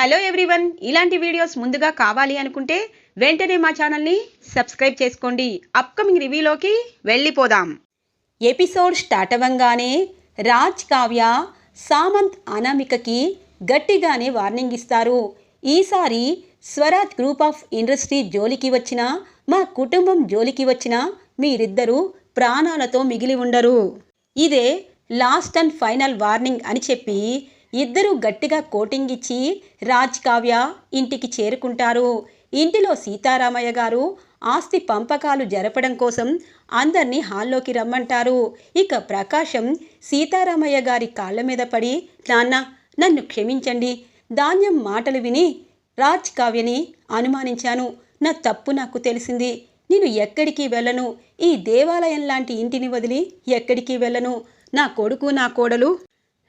Hello everyone. ఇలాంటి videos ముందుగా కావాలి అనుకుంటే వెంటనే మా ఛానల్ని సబ్స్క్రైబ్ చేసుకోండి. అప్కమింగ్ రివ్యూలోకి వెళ్ళిపోదాం. ఎపిసోడ్ స్టార్ట్ అవ్వంగానే రాజ్ కావ్య సామంత్ అనామికకి గట్టిగానే వార్నింగ్ ఇస్తారు. ఈసారి స్వరాజ్ గ్రూప్ ఆఫ్ ఇండస్ట్రీ జోలికి వచ్చిన మా కుటుంబం జోలికి వచ్చినా మీరిద్దరూ ప్రాణాలతో మిగిలి ఉండరు. ఇదే లాస్ట్ అండ్ ఫైనల్ వార్నింగ్ అని చెప్పి ఇద్దరూ గట్టిగా కోటింగ్ ఇచ్చి రాజ్ కావ్య ఇంటికి చేరుకుంటారు. ఇంటిలో సీతారామయ్య గారు ఆస్తి పంపకాలు జరపడం కోసం అందరినీ హాల్లోకి రమ్మంటారు. ఇక ప్రకాశం సీతారామయ్య గారి కాళ్ళ మీద పడి నాన్న నన్ను క్షమించండి. ధాన్యం మాటలు విని రాజ్ కావ్యని అనుమానించాను. నా తప్పు నాకు తెలిసింది. నేను ఎక్కడికి వెళ్ళను? ఈ దేవాలయం లాంటి ఇంటిని వదిలి ఎక్కడికి వెళ్ళను? నా కొడుకు నా కోడలు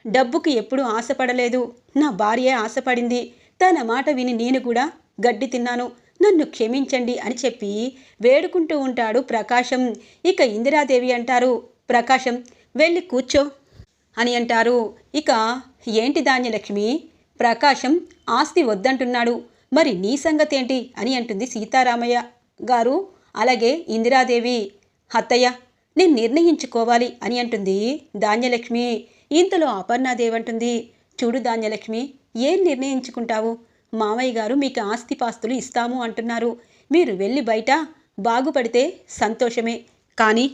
డబ్బుకు ఎప్పుడూ ఆశపడలేదు. నా భార్య ఆశపడింది. తన మాట విని నేను కూడా గడ్డి తిన్నాను. నన్ను క్షమించండి అని చెప్పి వేడుకుంటూ ఉంటాడు ప్రకాశం. ఇక ఇందిరాదేవి అంటారు ప్రకాశం వెళ్ళి కూర్చో అని అంటారు. ఇక ఏంటి ధాన్యలక్ష్మి? ప్రకాశం ఆస్తి వద్దంటున్నాడు. మరి నీ సంగతి ఏంటి అని అంటుంది సీతారామయ్య గారు. అలాగే ఇందిరాదేవి అత్తయ్య నేను నిర్ణయించుకోవాలి అని అంటుంది ధాన్యలక్ష్మి. ఇంతలో అపర్ణాదేవంటుంది చూడు ధాన్యలక్ష్మి ఏం నిర్ణయించుకుంటావు? మామయ్య గారు మీకు ఆస్తిపాస్తులు ఇస్తాము అంటున్నారు. మీరు వెళ్ళి బయట బాగుపడితే సంతోషమే. కానీ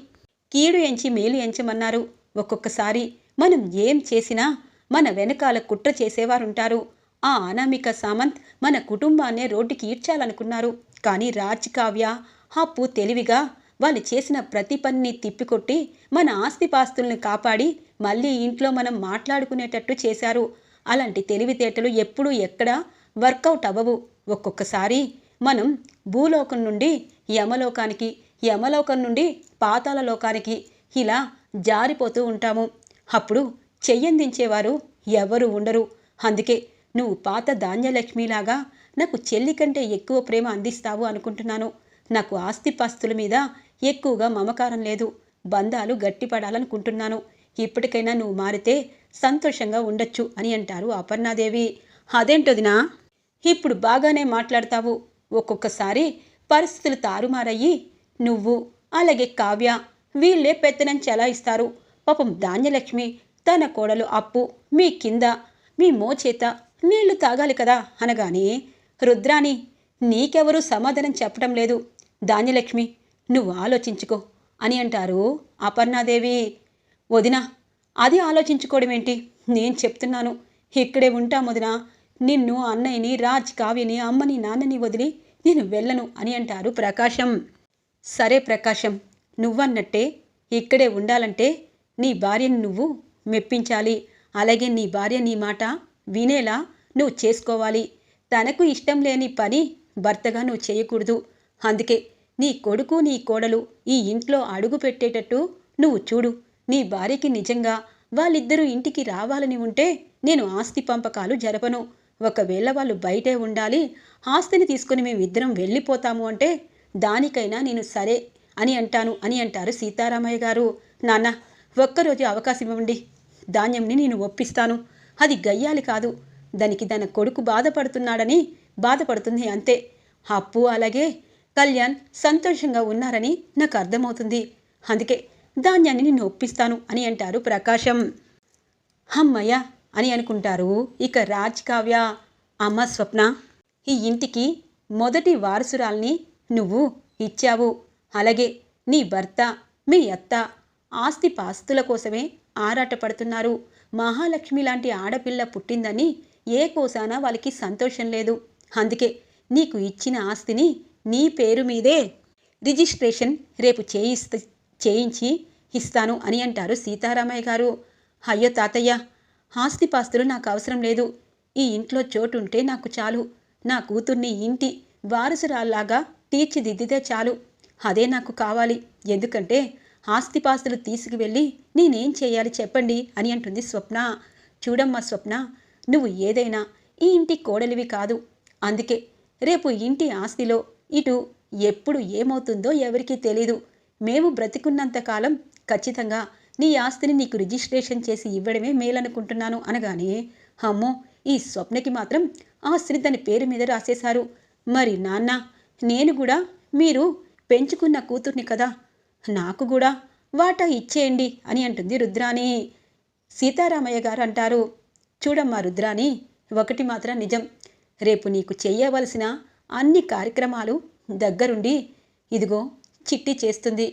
కీడు ఎంచి మేలు ఎంచమన్నారు. ఒక్కొక్కసారి మనం ఏం చేసినా మన వెనకాల కుట్ర చేసేవారుంటారు. ఆ అనామిక సామంత్ మన కుటుంబాన్నే రోడ్డుకి ఈడ్చాలనుకున్నారు. కానీ రాజ్ కావ్య హప్పు తెలివిగా వాళ్ళు చేసిన ప్రతి పనిని తిప్పికొట్టి మన ఆస్తిపాస్తుల్ని కాపాడి మళ్ళీ ఇంట్లో మనం మాట్లాడుకునేటట్టు చేశారు. అలాంటి తెలివితేటలు ఎప్పుడూ ఎక్కడ వర్కౌట్ అవ్వవు. ఒక్కొక్కసారి మనం భూలోకం నుండి యమలోకానికి యమలోకం నుండి పాతాల లోకానికి ఇలా జారిపోతూ ఉంటాము. అప్పుడు చెయ్యందించేవారు ఎవరు ఉండరు. అందుకే నువ్వు పాత ధాన్యలక్ష్మిలాగా నాకు చెల్లి కంటే ఎక్కువ ప్రేమ అందిస్తావు అనుకుంటున్నాను. నాకు ఆస్తిపాస్తుల మీద ఎక్కువగా మమకారం లేదు. బంధాలు గట్టిపడాలనుకుంటున్నాను. ఇప్పటికైనా నువ్వు మారితే సంతోషంగా ఉండొచ్చు అని అంటారు అపర్ణాదేవి. అదేంటొదినా ఇప్పుడు బాగానే మాట్లాడతావు. ఒక్కొక్కసారి పరిస్థితులు తారుమారయ్యి నువ్వు అలాగే కావ్య వీళ్ళే పెత్తనం చెలాయిస్తారు. పాపం ధాన్యలక్ష్మి తన కోడలు అప్పు మీ కింద మీ మోచేత నీళ్ళు తాగాలి కదా అనగానే రుద్రాణి నీకెవరూ సమాధానం చెప్పడం లేదు. ధాన్యలక్ష్మి నువ్వు ఆలోచించుకో అని అంటారు అపర్ణాదేవి. వదిన అది ఆలోచించుకోవడం ఏంటి? నేను చెప్తున్నాను. ఇక్కడే ఉంటాం వదిన నిన్ను అన్నయ్యని రాజ్ కావ్యని అమ్మని నాన్నని వదిలి నేను వెళ్ళను అని అంటారు ప్రకాశం. సరే ప్రకాశం నువ్వన్నట్టే ఇక్కడే ఉండాలంటే నీ భార్యని నువ్వు మెప్పించాలి. అలాగే నీ భార్య నీ మాట వినేలా నువ్వు చేసుకోవాలి. తనకు ఇష్టం లేని పని భర్తగా నువ్వు చేయకూడదు. అందుకే నీ కొడుకు నీ కోడలు ఈ ఇంట్లో అడుగు పెట్టేటట్టు నువ్వు చూడు నీ భార్యకి నిజంగా వాళ్ళిద్దరూ ఇంటికి రావాలని ఉంటే నేను ఆస్తి పంపకాలు జరపను. ఒకవేళ వాళ్ళు బయటే ఉండాలి ఆస్తిని తీసుకుని మేమిద్దరం వెళ్ళిపోతాము అంటే దానికైనా నేను సరే అని అంటాను అని అంటారు సీతారామయ్య గారు. నాన్న ఒక్కరోజు అవకాశం ఇవ్వండి. ధాన్యంని నేను ఒప్పిస్తాను. అది గయ్యాలి కాదు. దానికి తన కొడుకు బాధపడుతున్నాడని బాధపడుతుంది అంతే. అప్పు అలాగే కళ్యాణ్ సంతోషంగా ఉన్నారని నాకు అర్థమవుతుంది. అందుకే ధాన్యాన్ని నిన్ను ఒప్పిస్తాను అని అంటారు ప్రకాశం. అమ్మయ్య అని అనుకుంటారు ఇక రాజ్ కావ్య. అమ్మ స్వప్న ఈ ఇంటికి మొదటి వారసురాల్ని నువ్వు ఇచ్చావు. అలాగే నీ భర్త మీ అత్త ఆస్తి పాస్తుల కోసమే ఆరాటపడుతున్నారు. మహాలక్ష్మి లాంటి ఆడపిల్ల పుట్టిందని ఏ కోసానా వాళ్ళకి సంతోషం లేదు. అందుకే నీకు ఇచ్చిన ఆస్తిని నీ పేరు మీదే రిజిస్ట్రేషన్ రేపు చేయిస్త చేయించి ఇస్తాను అని అంటారు సీతారామయ్య గారు. అయ్యో తాతయ్య ఆస్తిపాస్తులు నాకు అవసరం లేదు. ఈ ఇంట్లో చోటుంటే నాకు చాలు. నా కూతుర్ని ఇంటి వారసురాల్లాగా తీర్చిదిద్దితే చాలు. అదే నాకు కావాలి. ఎందుకంటే ఆస్తిపాస్తులు తీసుకువెళ్ళి నేనేం చేయాలి చెప్పండి అని అంటుంది స్వప్న. చూడమ్మా స్వప్న నువ్వు ఏదైనా ఈ ఇంటి కోడలివి కాదు. అందుకే రేపు ఇంటి ఆస్తిలో ఇటు ఎప్పుడు ఏమవుతుందో ఎవరికీ తెలీదు. మేము బ్రతికున్నంతకాలం ఖచ్చితంగా నీ ఆస్తిని నీకు రిజిస్ట్రేషన్ చేసి ఇవ్వడమే మేలనుకుంటున్నాను అనగానే అమ్మో ఈ స్వప్నకి మాత్రం ఆస్తిని తన పేరు మీద రాసేశారు. మరి నాన్న నేను కూడా మీరు పెంచుకున్న కూతుర్ని కదా? నాకు కూడా వాటా ఇచ్చేయండి అని అంటుంది రుద్రాని సీతారామయ్య గారు అంటారు చూడమ్మా రుద్రాణి ఒకటి మాత్రం నిజం. రేపు నీకు చెయ్యవలసిన అన్ని కార్యక్రమాలు దగ్గరుండి ఇదిగో చిట్టి చేస్తుంది.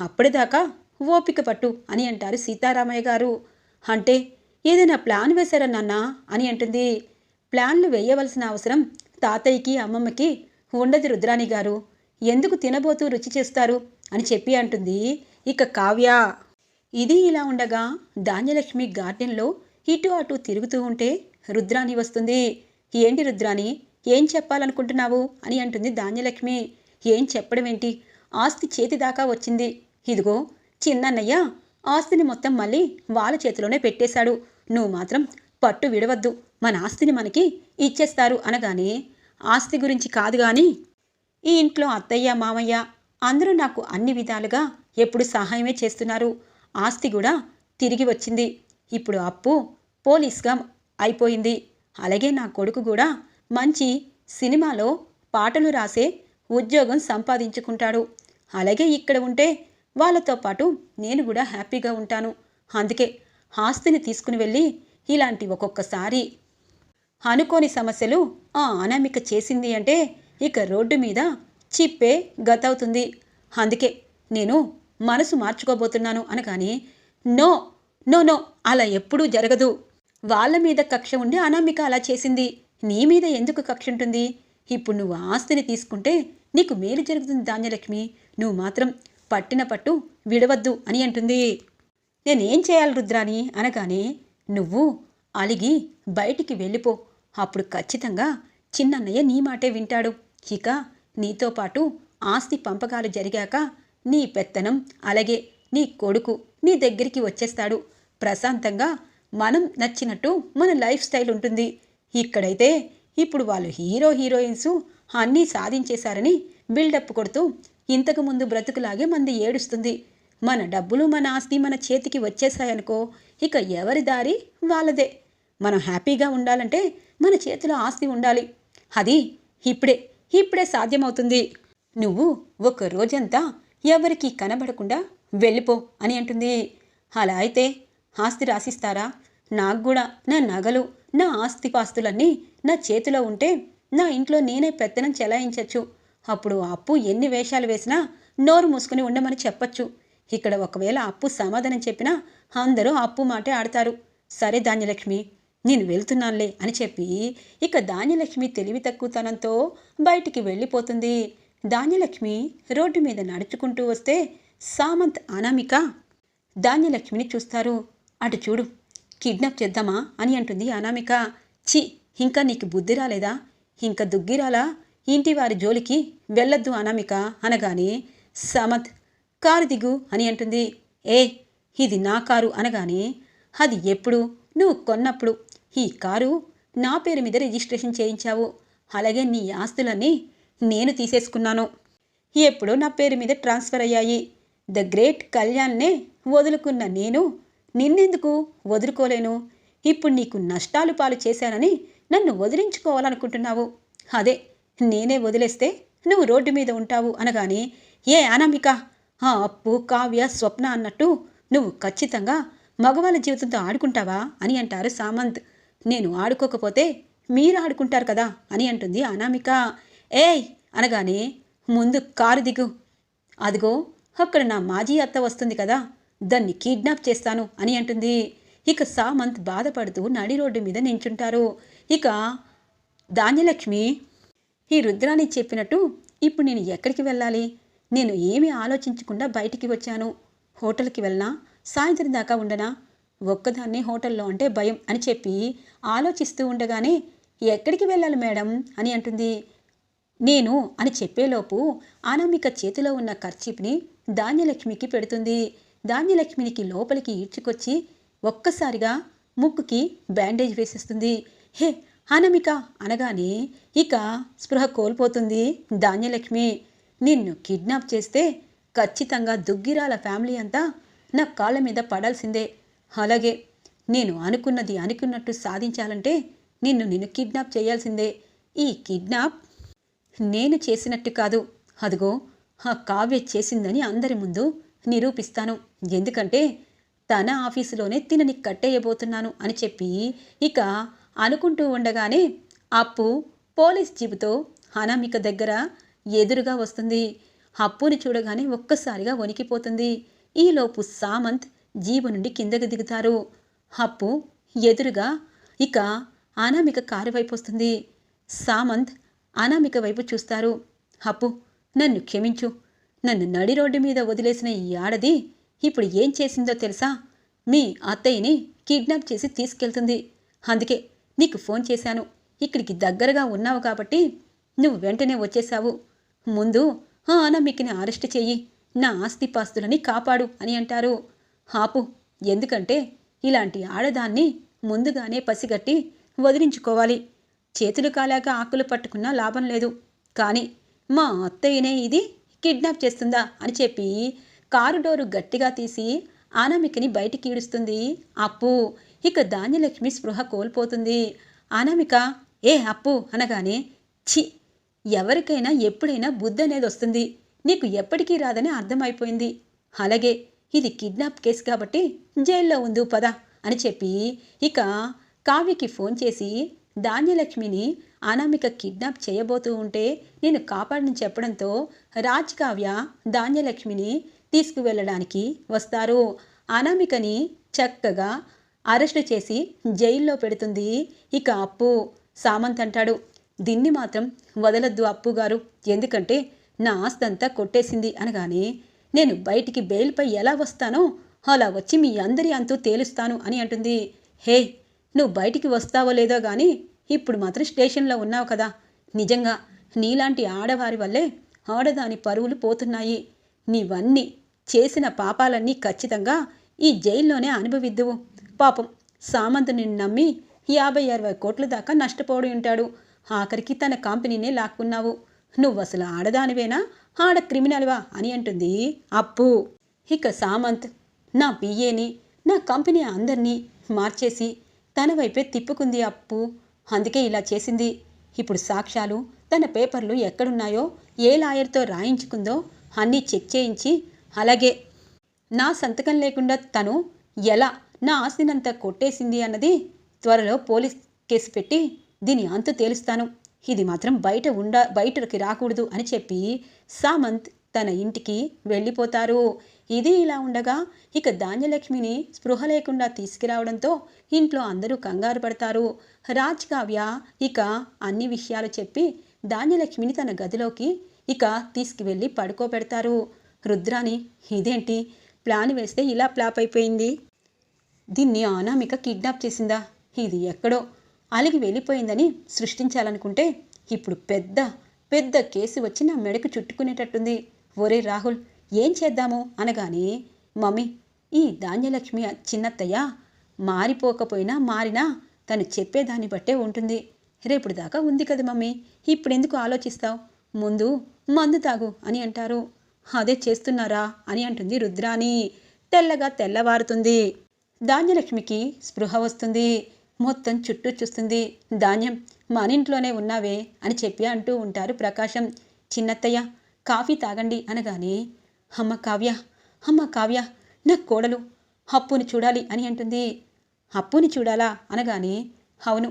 అప్పటిదాకా ఓపిక పట్టు అని అంటారు సీతారామయ్య గారు. అంటే ఏదైనా ప్లాన్ వేశారా నాన్న అని అంటుంది. ప్లాన్లు వేయవలసిన అవసరం తాతయ్యకి అమ్మమ్మకి ఉండదు రుద్రాణి గారు. ఎందుకు తినబోతూ రుచి చేస్తారు అని చెప్పి అంటుంది ఇక కావ్య. ఇది ఇలా ఉండగా ధాన్యలక్ష్మి గార్డెన్లో ఇటు అటు తిరుగుతూ ఉంటే రుద్రాణి వస్తుంది. ఏంటి రుద్రాణి? ఏం చెప్పాలనుకుంటున్నావు? అని అంటుంది ధాన్యలక్ష్మి. ఏం చెప్పడం ఏంటి? ఆస్తి చేతి దాకా వచ్చింది. ఇదిగో చిన్నన్నయ్య ఆస్తిని మొత్తం మళ్ళీ వాళ్ళ చేతిలోనే పెట్టేశాడు. నువ్వు మాత్రం పట్టు విడవద్దు. మన ఆస్తిని మనకి ఇచ్చేస్తారు అనగానే ఆస్తి గురించి కాదు కానీ ఈ ఇంట్లో అత్తయ్య మామయ్య అందరూ నాకు అన్ని విధాలుగా ఎప్పుడు సహాయమే చేస్తున్నారు. ఆస్తి కూడా తిరిగి వచ్చింది. ఇప్పుడు అప్పు పోలీస్గా అయిపోయింది. అలాగే నా కొడుకు కూడా మంచి సినిమాలో పాటలు రాసే ఉద్యోగం సంపాదించుకుంటాడు. అలాగే ఇక్కడ ఉంటే వాళ్ళతో పాటు నేను కూడా హ్యాపీగా ఉంటాను. అందుకే ఆస్తిని తీసుకుని వెళ్ళి ఇలాంటి ఒక్కొక్కసారి అనుకోని సమస్యలు ఆ అనామిక చేసింది అంటే ఇక రోడ్డు మీద చిప్పే గతవుతుంది. అందుకే నేను మనసు మార్చుకోబోతున్నాను అనగాని నో నో నో అలా ఎప్పుడూ జరగదు. వాళ్ళ మీద కక్ష ఉండి అనామిక అలా చేసింది. నీ మీద ఎందుకు కక్ష ఉంటుంది? ఇప్పుడు నువ్వు ఆస్తిని తీసుకుంటే నీకు మేలు జరుగుతుంది ధాన్యలక్ష్మి. నువ్వు మాత్రం పట్టిన పట్టు విడవద్దు అని అంటుంది. నేనేం చేయాలి రుద్రాని అనగానే నువ్వు అలిగి బయటికి వెళ్ళిపో. అప్పుడు ఖచ్చితంగా చిన్నన్నయ్య నీ మాటే వింటాడు. ఇక నీతో పాటు ఆస్తి పంపకాలు జరిగాక నీ పెత్తనం అలాగే నీ కొడుకు నీ దగ్గరికి వచ్చేస్తాడు. ప్రశాంతంగా మనం నచ్చినట్టు మన లైఫ్ స్టైల్ ఉంటుంది. ఇక్కడైతే ఇప్పుడు వాళ్ళు హీరో హీరోయిన్స్ అన్నీ సాధించేశారని బిల్డప్ కొడుతూ ఇంతకుముందు బ్రతుకులాగే మంది ఏడుస్తుంది. మన డబ్బులు మన ఆస్తి మన చేతికి వచ్చేసాయనుకో ఇక ఎవరి దారి వాళ్ళదే. మనం హ్యాపీగా ఉండాలంటే మన చేతిలో ఆస్తి ఉండాలి. అది ఇప్పుడే ఇప్పుడే సాధ్యమవుతుంది. నువ్వు ఒక రోజంతా ఎవరికి కనబడకుండా వెళ్ళిపో అని అంటుంది. అలా అయితే ఆస్తి రాసిస్తారా? నాకు కూడా నా నగలు నా ఆస్తిపాస్తులన్నీ నా చేతిలో ఉంటే నా ఇంట్లో నేనే పెత్తనం చెలాయించచ్చు. అప్పుడు ఆ అప్పు ఎన్ని వేషాలు వేసినా నోరు మూసుకుని ఉండమని చెప్పచ్చు. ఇక్కడ ఒకవేళ అప్పు సమాధానం చెప్పినా అందరూ అప్పు మాటే ఆడతారు. సరే ధాన్యలక్ష్మి నేను వెళ్తున్నానులే అని చెప్పి ఇక ధాన్యలక్ష్మి తెలివి తక్కువతనంతో బయటికి వెళ్ళిపోతుంది. ధాన్యలక్ష్మి రోడ్డు మీద నడుచుకుంటూ వస్తే సామంత్ అనామిక ధాన్యలక్ష్మిని చూస్తారు. అటు చూడు. కిడ్నాప్ చేద్దామా అని అంటుంది అనామిక. చి ఇంకా నీకు బుద్ధి రాలేదా? ఇంకా దుగ్గిరాలా ఇంటి వారి జోలికి వెళ్ళొద్దు అనామిక అనగానే సమత్ కారు దిగు అని అంటుంది. ఏ ఇది నా కారు అనగానే అది ఎప్పుడు? నువ్వు కొన్నప్పుడు. ఈ కారు నా పేరు మీద రిజిస్ట్రేషన్ చేయించావు. అలాగే నీ ఆస్తులన్నీ నేను తీసేసుకున్నాను. ఎప్పుడో నా పేరు మీద ట్రాన్స్ఫర్ అయ్యాయి. ద గ్రేట్ కళ్యాణ్నే వదులుకున్న నేను నిన్నెందుకు వదులుకోలేను? ఇప్పుడు నీకు నష్టాలు పాలు చేశానని నన్ను వదిలించుకోవాలనుకుంటున్నావు. అదే నేనే వదిలేస్తే నువ్వు రోడ్డు మీద ఉంటావు అనగానే ఏ అనామిక? ఆ అప్పు కావ్య స్వప్న అన్నట్టు నువ్వు ఖచ్చితంగా మగవాళ్ళ జీవితంతో ఆడుకుంటావా అని అంటారు సామంత్. నేను ఆడుకోకపోతే మీరు ఆడుకుంటారు కదా అని అంటుంది అనామిక. ఏయ్! అనగానే ముందు కారు దిగు. అదిగో అక్కడ నా మాజీ అత్త వస్తుంది కదా. దాన్ని కిడ్నాప్ చేస్తాను అని అంటుంది. ఇక సామంత్ బాధపడుతూ నడి రోడ్డు మీద నించుంటారు. ఇక ధాన్యలక్ష్మి ఈ రుద్రాని చెప్పినట్టు ఇప్పుడు నేను ఎక్కడికి వెళ్ళాలి? నేను ఏమీ ఆలోచించకుండా బయటికి వచ్చాను. హోటల్కి వెళ్ళినా? సాయంత్రం దాకా ఉండనా? ఒక్కదాన్ని హోటల్లో అంటే భయం అని చెప్పి ఆలోచిస్తూ ఉండగానే ఎక్కడికి వెళ్ళాలి మేడం అని అంటుంది. నేను అని చెప్పేలోపు అనామిక చేతిలో ఉన్న ఖర్చీప్ని ధాన్యలక్ష్మికి పెడుతుంది. ధాన్యలక్ష్మినికి లోపలికి ఈడ్చుకొచ్చి ఒక్కసారిగా ముక్కుకి బ్యాండేజ్ వేసేస్తుంది. హే అనమిక అనగానే ఇక స్పృహ కోల్పోతుంది ధాన్యలక్ష్మి. నిన్ను కిడ్నాప్ చేస్తే ఖచ్చితంగా దుగ్గిరాల ఫ్యామిలీ అంతా నా కాళ్ళ మీద పడాల్సిందే. అలాగే నేను అనుకున్నది అనుకున్నట్టు సాధించాలంటే నిన్ను నిన్ను కిడ్నాప్ చేయాల్సిందే. ఈ కిడ్నాప్ నేను చేసినట్టు కాదు. అదిగో ఆ కావ్య చేసిందని అందరి ముందు నిరూపిస్తాను. ఎందుకంటే తన ఆఫీసులోనే తినని కట్టేయబోతున్నాను అని చెప్పి ఇక అనుకుంటూ ఉండగానే అప్పు పోలీస్ జీపుతో అనామిక దగ్గర ఎదురుగా వస్తుంది. అప్పుని చూడగానే ఒక్కసారిగా వణికిపోతుంది. ఈలోపు సామంత్ జీబు నుండి కిందకి దిగుతారు. అప్పు ఎదురుగా ఇక అనామిక కారు వైపు వస్తుంది. సామంత్ అనామిక వైపు చూస్తారు. అప్పు నన్ను క్షమించు. నన్ను నడి రోడ్డు మీద వదిలేసిన ఈ ఆడది ఇప్పుడు ఏం చేసిందో తెలుసా? మీ అత్తయ్యని కిడ్నాప్ చేసి తీసుకెళ్తుంది. అందుకే నీకు ఫోన్ చేశాను. ఇక్కడికి దగ్గరగా ఉన్నావు కాబట్టి నువ్వు వెంటనే వచ్చేశావు. ముందు ఆ అనామికని అరెస్ట్ చెయ్యి. నా ఆస్తిపాస్తులని కాపాడు అని అంటారు. ఆపు. ఎందుకంటే ఇలాంటి ఆడదాన్ని ముందుగానే పసిగట్టి వదిలించుకోవాలి. చేతులు కాలాక ఆకులు పట్టుకున్నా లాభం లేదు. కానీ మా అత్తయ్యనే ఇది కిడ్నాప్ చేస్తుందా అని చెప్పి కారు డోరు గట్టిగా తీసి అనామికని బయటికి ఈడుస్తుంది. అప్పు. ఇక ధాన్యలక్ష్మి స్పృహ కోల్పోతుంది. అనామిక ఏ అప్పు అనగానే ఛీ! ఎవరికైనా ఎప్పుడైనా బుద్ధి అనేది వస్తుంది. నీకు ఎప్పటికీ రాదని అర్థమైపోయింది. అలాగే ఇది కిడ్నాప్ కేసు కాబట్టి జైల్లో ఉంది పద అని చెప్పి ఇక కావ్యకి ఫోన్ చేసి ధాన్యలక్ష్మిని అనామిక కిడ్నాప్ చేయబోతూ ఉంటే నేను కాపాడని చెప్పడంతో రాజ్ కావ్య ధాన్యలక్ష్మిని తీసుకువెళ్ళడానికి వస్తారు. అనామికని చక్కగా అరెస్టు చేసి జైల్లో పెడుతుంది. ఇక అప్పు సామంత్ అంటాడు. దీన్ని మాత్రం వదలద్దు అప్పు గారు. ఎందుకంటే నా ఆస్తంతా కొట్టేసింది అనగానే నేను బయటికి బెయిల్పై ఎలా వస్తానో అలా వచ్చి మీ అందరి అంతు తేలుస్తాను అని అంటుంది. హే నువ్వు బయటికి వస్తావో లేదో కానీ ఇప్పుడు మాత్రం స్టేషన్లో ఉన్నావు కదా. నిజంగా నీలాంటి ఆడవారి వల్లే ఆడదాని పరువులు పోతున్నాయి. నీవన్నీ చేసిన పాపాలన్నీ ఖచ్చితంగా ఈ జైల్లోనే అనుభవిద్దువు. పాపం సామంత్ నిన్ను నమ్మి యాభై అరవై కోట్ల దాకా నష్టపోడి ఉంటాడు. ఆఖరికి తన కంపెనీనే లాక్కున్నావు. నువ్వు అసలు ఆడదానివేనా? ఆడ క్రిమినల్వా? అని అంటుంది అప్పు. ఇక సామంత్ నా పిఏని నా కంపెనీ అందరినీ మార్చేసి తన వైపే తిప్పుకుంది అప్పు. అందుకే ఇలా చేసింది. ఇప్పుడు సాక్ష్యాలు తన పేపర్లు ఎక్కడున్నాయో ఏ లాయర్తో రాయించుకుందో అన్నీ చెక్ చేయించి అలాగే నా సంతకం లేకుండా తను ఎలా నా ఆస్తినంతా కొట్టేసింది అన్నది త్వరలో పోలీస్ కేసు పెట్టి దీని అంత తేలుస్తాను. ఇది మాత్రం బయట ఉండ బయటకి రాకూడదు అని చెప్పి సామంత్ తన ఇంటికి వెళ్ళిపోతారు. ఇది ఇలా ఉండగా ఇక ధాన్యలక్ష్మిని స్పృహ లేకుండా తీసుకురావడంతో ఇంట్లో అందరూ కంగారు పడతారు. రాజ్ కావ్య ఇక అన్ని విషయాలు చెప్పి ధాన్యలక్ష్మిని తన గదిలోకి ఇక తీసుకువెళ్ళి పడుకోబెడతారు. రుద్రాని ఇదేంటి? ప్లాన్ వేస్తే ఇలా ప్లాప్ అయిపోయింది. దీన్ని అనామిక కిడ్నాప్ చేసిందా? ఇది ఎక్కడో అలిగి వెళ్ళిపోయిందని సృష్టించాలనుకుంటే ఇప్పుడు పెద్ద పెద్ద కేసు వచ్చి నా మెడకు చుట్టుకునేటట్టుంది. ఒరే రాహుల్ ఏం చేద్దాము? అనగానే మమ్మీ ఈ ధాన్యలక్ష్మి చిన్నత్తయ్య మారిపోకపోయినా మారినా తను చెప్పేదాన్ని బట్టే ఉంటుంది. రేపుడు దాకా ఉంది కదా మమ్మీ ఇప్పుడెందుకు ఆలోచిస్తావు? ముందు మందు తాగు అని అంటారు. అదే చేస్తున్నారా అని అంటుంది రుద్రాని తెల్లగా తెల్లవారుతుంది. ధాన్యలక్ష్మికి స్పృహ వస్తుంది. మొత్తం చుట్టూ చూస్తుంది. ధాన్యం మన ఇంట్లోనే ఉన్నావే అని చెప్పి అంటూ ఉంటారు ప్రకాశం. చిన్నత్తయ్య కాఫీ తాగండి అనగానే అమ్మ కావ్య అమ్మ కావ్య నా కోడలు అప్పుని చూడాలి అని అంటుంది. అప్పుని చూడాలా? అనగానే అవును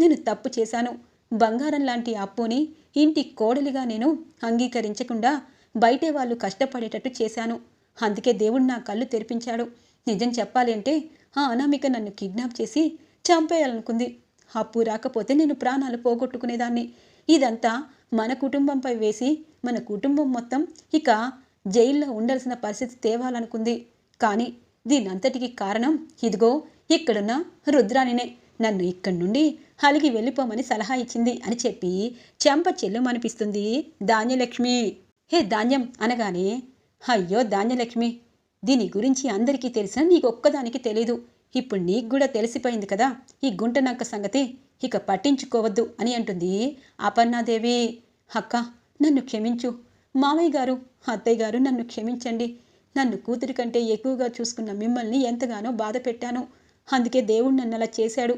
నేను తప్పు చేశాను. బంగారం లాంటి అప్పుని ఇంటి కోడలిగా నేను అంగీకరించకుండా బయటే వాళ్ళు కష్టపడేటట్టు చేశాను. అందుకే దేవుడు నా కళ్ళు తెరిపించాడు. నిజం చెప్పాలంటే ఆ అనామిక నన్ను కిడ్నాప్ చేసి చంపేయాలనుకుంది. అప్పు రాకపోతే నేను ప్రాణాలు పోగొట్టుకునేదాన్ని. ఇదంతా మన కుటుంబంపై వేసి మన కుటుంబం మొత్తం ఇక జైల్లో ఉండాల్సిన పరిస్థితి తేవాలనుకుంది. కానీ దీనంతటికి కారణం ఇదిగో ఇక్కడున్న రుద్రానినే నన్ను ఇక్కడి నుండి అలిగి వెళ్ళిపోమని సలహా ఇచ్చింది అని చెప్పి చెంప చెల్లుమనిపిస్తుంది ధాన్యలక్ష్మి. హే ధాన్యం అనగానే అయ్యో ధాన్యలక్ష్మి దీని గురించి అందరికీ తెలిసినా నీకు ఒక్కదానికి తెలీదు. ఇప్పుడు నీకు కూడా తెలిసిపోయింది కదా ఈ గుంటనక్క సంగతి. ఇక పట్టించుకోవద్దు అని అంటుంది అపర్ణాదేవి. అక్క నన్ను క్షమించు. మామయ్య గారు అత్తయ్య గారు నన్ను క్షమించండి. నన్ను కూతురి కంటే ఎక్కువగా చూసుకున్న మిమ్మల్ని ఎంతగానో బాధ పెట్టాను. అందుకే దేవుడు నన్ను అలా చేశాడు.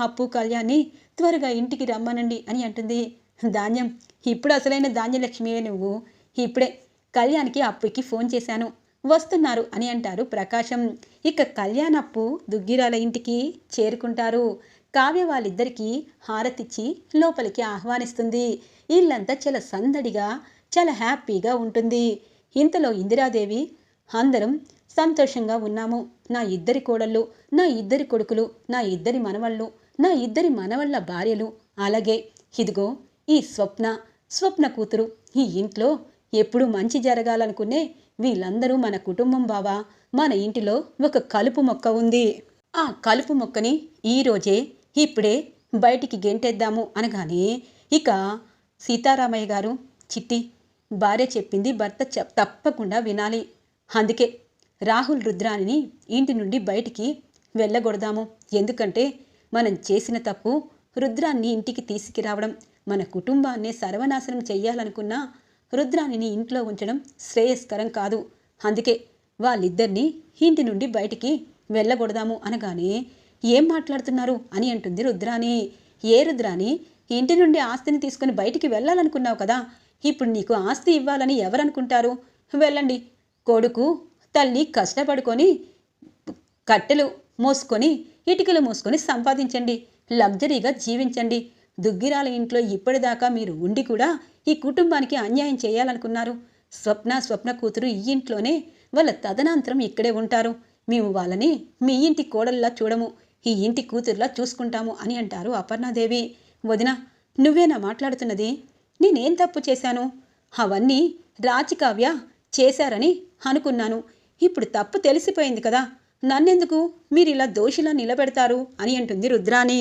అప్పు కళ్యాణ్ని త్వరగా ఇంటికి రమ్మనండి అని అంటుంది. ధాన్యం ఇప్పుడు అసలైన ధాన్యలక్ష్మియే నువ్వు. ఇప్పుడే కళ్యాణ్కి అప్పుకి ఫోన్ చేశాను. వస్తున్నారు అని అంటారు ప్రకాశం. ఇక కళ్యాణప్పు దుగ్గిరాల ఇంటికి చేరుకుంటారు. కావ్య వాళ్ళిద్దరికీ హారతిచ్చి లోపలికి ఆహ్వానిస్తుంది. ఇల్లంతా చాలా సందడిగా చాలా హ్యాపీగా ఉంటుంది. ఇంతలో ఇందిరాదేవి అందరం సంతోషంగా ఉన్నాము. నా ఇద్దరి కోడళ్ళు నా ఇద్దరి కొడుకులు నా ఇద్దరి మనవళ్ళు నా ఇద్దరి మనవళ్ళ భార్యలు. అలాగే ఇదిగో ఈ స్వప్న స్వప్న కూతురు. ఈ ఇంట్లో ఎప్పుడు మంచి జరగాలనుకునే వీళ్ళందరూ మన కుటుంబం బావా. మన ఇంటిలో ఒక కలుపు మొక్క ఉంది. ఆ కలుపు మొక్కని ఈరోజే ఇప్పుడే బయటికి గెంటేద్దాము అనగానే ఇక సీతారామయ్య గారు చిట్టి భార్య చెప్పింది భర్త తప్పకుండా వినాలి. అందుకే రాహుల్ రుద్రాణిని ఇంటి నుండి బయటికి వెళ్ళగొడదాము. ఎందుకంటే మనం చేసిన తప్పు రుద్రాన్ని ఇంటికి తీసుకురావడం మన కుటుంబాన్ని సర్వనాశనం చేయాలనుకున్న రుద్రాణిని ఇంట్లో ఉంచడం శ్రేయస్కరం కాదు. అందుకే వాళ్ళిద్దరినీ ఇంటి నుండి బయటికి వెళ్ళగొడదాము అనగానే ఏం మాట్లాడుతున్నారు అని అంటుంది రుద్రాణి ఏ రుద్రాణి ఇంటి నుండి ఆస్తిని తీసుకుని బయటికి వెళ్ళాలనుకున్నావు కదా. ఇప్పుడు నీకు ఆస్తి ఇవ్వాలని ఎవరనుకుంటారు? వెళ్ళండి. కొడుకు తల్లి కష్టపడుకొని కట్టెలు మోసుకొని ఇటుకలు మోసుకొని సంపాదించండి. లగ్జరీగా జీవించండి. దుగ్గిరాల ఇంట్లో ఇప్పటిదాకా మీరు ఉండి కూడా ఈ కుటుంబానికి అన్యాయం చేయాలనుకున్నారు. స్వప్న స్వప్న కూతురు ఈ ఇంట్లోనే వాళ్ళ తదనంతరం ఇక్కడే ఉంటారు. మేము వాళ్ళని మీ ఇంటి కోడల్లా చూడము ఈ ఇంటి కూతురులా చూసుకుంటాము అని అంటారు అపర్ణాదేవి. వదిన నువ్వేనా మాట్లాడుతున్నది? నేనేం తప్పు చేశాను? అవన్నీ రాచికావ్య చేశారని అనుకున్నాను. ఇప్పుడు తప్పు తెలిసిపోయింది కదా నన్నెందుకు మీరు ఇలా దోషిలా నిలబెడతారు అని అంటుంది రుద్రాణి.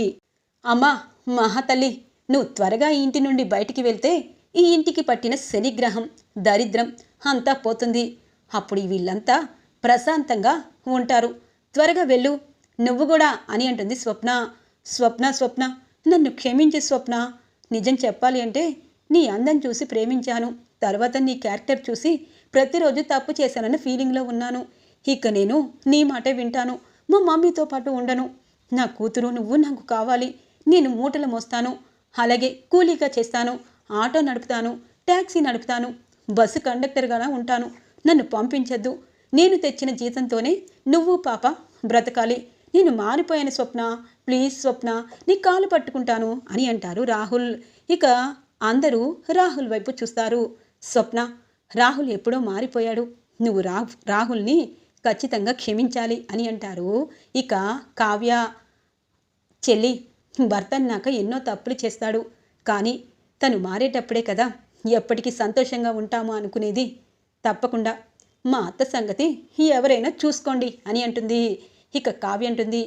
అమ్మా మహాతల్లి నువ్వు త్వరగా ఈ ఇంటి నుండి బయటికి వెళ్తే ఈ ఇంటికి పట్టిన శనిగ్రహం దరిద్రం అంతా పోతుంది. అప్పుడు వీళ్ళంతా ప్రశాంతంగా ఉంటారు. త్వరగా వెళ్ళు. నువ్వు కూడా అని అంటుంది స్వప్న. స్వప్న స్వప్న నన్ను క్షమించే స్వప్న. నిజం చెప్పాలి అంటే నీ అందం చూసి ప్రేమించాను. తర్వాత నీ క్యారెక్టర్ చూసి ప్రతిరోజు తప్పు చేశానన్న ఫీలింగ్లో ఉన్నాను. ఇక నేను నీ మాటే వింటాను. మా మమ్మీతో పాటు ఉండను. నా కూతురు నువ్వు నాకు కావాలి. నేను మూటలు మోస్తాను. అలాగే కూలీగా చేస్తాను. ఆటో నడుపుతాను ట్యాక్సీ నడుపుతాను బస్సు కండక్టర్గా ఉంటాను. నన్ను పంపించద్దు. నేను తెచ్చిన జీతంతోనే నువ్వు పాప బ్రతకాలి. నేను మారిపోయాను స్వప్న. ప్లీజ్ స్వప్న నీ కాలు పట్టుకుంటాను అని అంటారు రాహుల్. ఇక అందరూ రాహుల్ వైపు చూస్తారు. స్వప్న రాహుల్ ఎప్పుడో మారిపోయాడు. నువ్వు రా రాహుల్ని ఖచ్చితంగా క్షమించాలి అని అంటారు. ఇక కావ్య చెల్లి భర్త అన్నాక ఎన్నో తప్పులు చేస్తాడు. కానీ తను మారేటప్పుడే కదా ఎప్పటికీ సంతోషంగా ఉంటాము అనుకునేది? తప్పకుండా. మా అత్త సంగతి ఎవరైనా చూసుకోండి అని అంటుంది. ఇక కావ్య అంటుంది.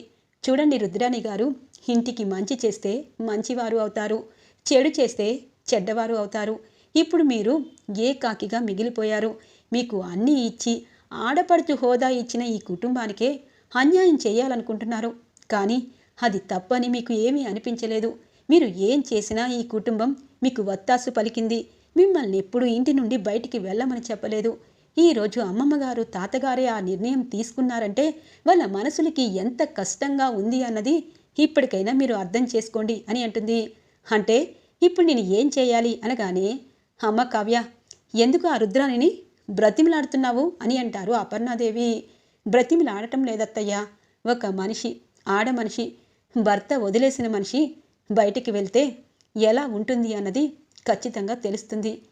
చూడండి రుద్రాణి గారు ఇంటికి మంచి చేస్తే మంచివారు అవుతారు. చెడు చేస్తే చెడ్డవారు అవుతారు. ఇప్పుడు మీరు ఏ కాకిగా మిగిలిపోయారు? మీకు అన్నీ ఇచ్చి ఆడపడుచు హోదా ఇచ్చిన ఈ కుటుంబానికే అన్యాయం చేయాలనుకుంటున్నారు. కానీ అది తప్పని మీకు ఏమీ అనిపించలేదు. మీరు ఏం చేసినా ఈ కుటుంబం మీకు వత్తాసు పలికింది. మిమ్మల్ని ఎప్పుడు ఇంటి నుండి బయటికి వెళ్ళమని చెప్పలేదు. ఈరోజు అమ్మమ్మగారు తాతగారే ఆ నిర్ణయం తీసుకున్నారంటే వాళ్ళ మనసులకి ఎంత కష్టంగా ఉంది అన్నది ఇప్పటికైనా మీరు అర్థం చేసుకోండి అని అంటుంది. అంటే ఇప్పుడు నేను ఏం చేయాలి అనగానే అమ్మ కావ్య ఎందుకు ఆ రుద్రాణిని బ్రతిమిలాడుతున్నావు? అని అంటారు అపర్ణాదేవి. బ్రతిమిలాడటం లేదత్తయ్యా ఒక మనిషి ఆడ మనిషి భర్త వదిలేసిన మనిషి బయటికి వెళ్తే ఎలా ఉంటుంది అన్నది ఖచ్చితంగా తెలుస్తుంది.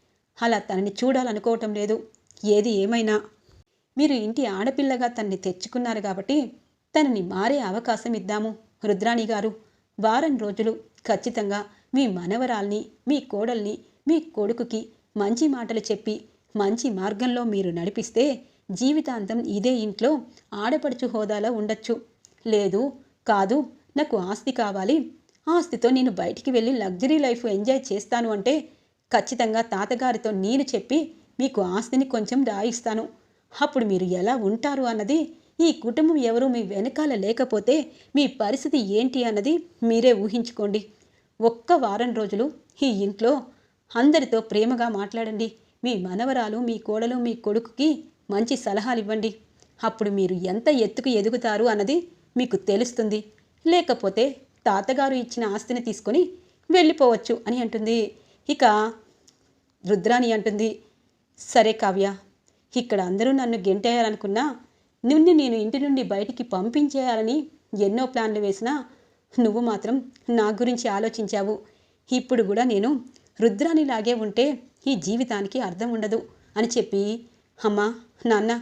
అలా తనని చూడాలనుకోవటం లేదు. ఏది ఏమైనా. మీరు ఇంటి ఆడపిల్లగా తన్ని తెచ్చుకున్నారు కాబట్టి తనని మారే అవకాశం ఇద్దాము రుద్రాణి గారు. వారం రోజులు ఖచ్చితంగా మీ మనవరాల్ని మీ కోడల్ని మీ కొడుకుకి మంచి మాటలు చెప్పి మంచి మార్గంలో మీరు నడిపిస్తే జీవితాంతం ఇదే ఇంట్లో ఆడపడుచు హోదాలో ఉండొచ్చు. లేదు కాదు నాకు ఆస్తి కావాలి. ఆస్తితో నేను బయటికి వెళ్ళి లగ్జరీ లైఫ్ ఎంజాయ్ చేస్తాను అంటే ఖచ్చితంగా తాతగారితో నేను చెప్పి మీకు ఆస్తిని కొంచెం రాయిస్తాను. అప్పుడు మీరు ఎలా ఉంటారు అన్నది ఈ కుటుంబం ఎవరు మీ వెనకాల లేకపోతే మీ పరిస్థితి ఏంటి అన్నది మీరే ఊహించుకోండి. ఒక్క వారం రోజులు ఈ ఇంట్లో అందరితో ప్రేమగా మాట్లాడండి. మీ మనవరాలు మీ కోడలు మీ కొడుకుకి మంచి సలహాలు ఇవ్వండి అప్పుడు మీరు ఎంత ఎత్తుకు ఎదుగుతారు అన్నది మీకు తెలుస్తుంది. లేకపోతే తాతగారు ఇచ్చిన ఆస్తిని తీసుకొని వెళ్ళిపోవచ్చు అని అంటుంది. ఇక రుద్రాని అంటుంది సరే కావ్య ఇక్కడ అందరూ నన్ను గెంటేయాలనుకున్నా నిన్ను నేను ఇంటి నుండి బయటికి పంపించేయాలని ఎన్నో ప్లాన్లు వేసినా నువ్వు మాత్రం నా గురించి ఆలోచించావు. ఇప్పుడు కూడా నేను రుద్రానిలాగే ఉంటే ఈ జీవితానికి అర్థం ఉండదు అని చెప్పి అమ్మా నాన్న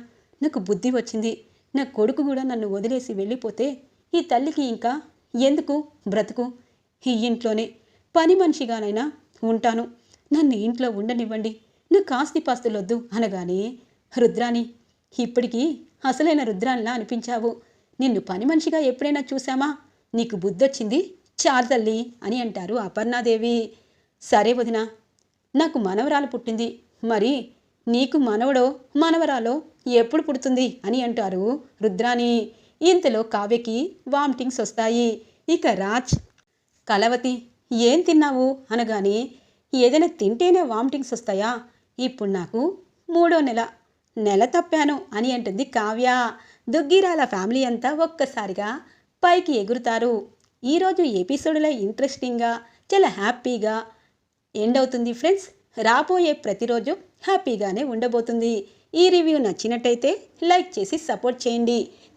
నాకు బుద్ధి వచ్చింది. నా కొడుకు కూడా నన్ను వదిలేసి వెళ్ళిపోతే ఈ తల్లికి ఇంకా ఎందుకు? బ్రతుకు? ఈ ఇంట్లోనే పని మనిషిగానైనా ఉంటాను. నన్ను ఇంట్లో ఉండనివ్వండి. నువ్వు నాకు ఆస్తిపాస్తులొద్దు అనగానే రుద్రాని ఇప్పటికీ అసలైన రుద్రానిలా అనిపించావు. నిన్ను పని మనిషిగా ఎప్పుడైనా చూసామా నీకు బుద్ధొచ్చింది? చాలు తల్లి అని అంటారు అపర్ణాదేవి. సరే వదిన నాకు మనవరాలు పుట్టింది. మరి నీకు మనవడో మనవరాలో ఎప్పుడు పుడుతుంది అని అంటారు రుద్రాని ఇంతలో కావ్యకి వామిటింగ్స్ వస్తాయి. ఇక రాజ్ కలవతి ఏం తిన్నావు? అనగానే ఏదైనా తింటేనే వామిటింగ్స్ వస్తాయా? ఇప్పుడు నాకు మూడో నెల నెల తప్పాను అని అంటుంది కావ్య. దుగ్గిరాల ఫ్యామిలీ అంతా ఒక్కసారిగా పైకి ఎగురుతారు. ఈరోజు ఎపిసోడ్లో ఇంట్రెస్టింగ్గా చాలా హ్యాపీగా ఎండ్ అవుతుంది ఫ్రెండ్స్. రాబోయే ప్రతిరోజు హ్యాపీగానే ఉండబోతుంది. ఈ రివ్యూ నచ్చినట్టయితే లైక్ చేసి సపోర్ట్ చేయండి.